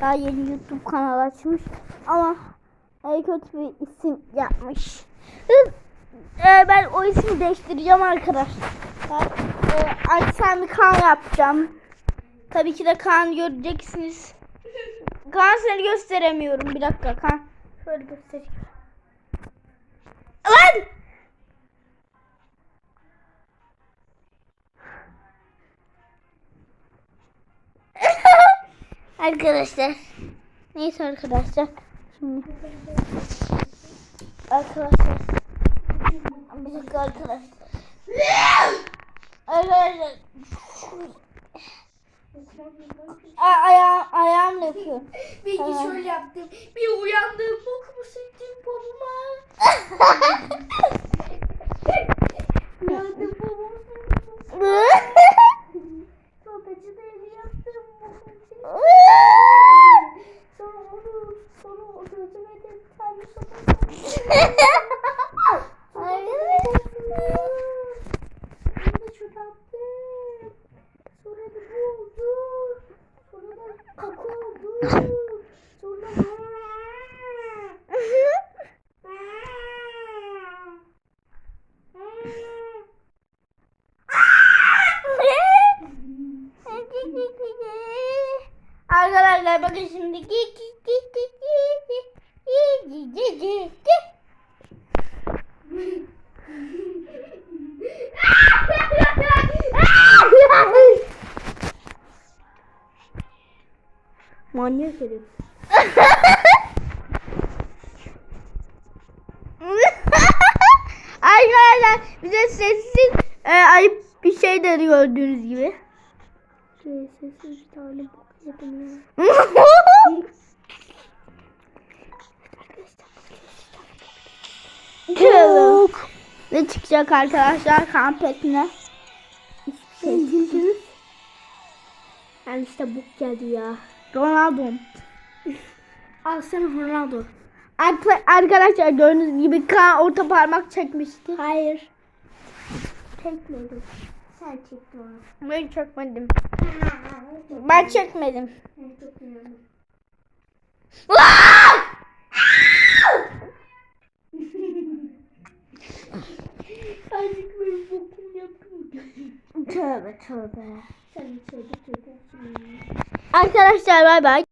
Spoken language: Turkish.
Daha yeni YouTube kanalı açmış. Ama e, kötü bir isim yapmış. E, ben o ismi değiştireceğim arkadaşlar. E, Aksan bir kan yapacağım. Tabii ki de kan göreceksiniz. Kan seni gösteremiyorum. Bir dakika kan. Şöyle göstereyim. Arkadaşlar. Neyse arkadaşlar. Şimdi. Arkadaşlar. Bir dakika arkadaşlar. Arkadaşlar. Ayağım, ayağımla yapıyorum. Bir Tamam. şöyle yaptım. Bir uyandım. Bokumu sıktım babama. onu götüme de bir tane Arkadaşlar bakın şimdi git git git git. Manyak herif. Arkadaşlar bize sessiz e, ayıp bir şey dedi gördüğünüz gibi. Şey, sessiz bir tane bok yedim ya. Bakalım. Ne çıkacak arkadaşlar kampetine? Şey güldünüz. Yani işte bok geldi ya. Ronaldo. Al sana Ronaldo. Arka- Arkadaşlar gördüğünüz gibi Kaan orta parmak çekmişti. Hayır. Çekmedim. Sen çektin onu. Ben çekmedim. Ben çekmedim. Ben çok Azıcık böyle bokum yaptım. Tövbe tövbe. Sen içeride çekersin. Arkadaşlar bay bay.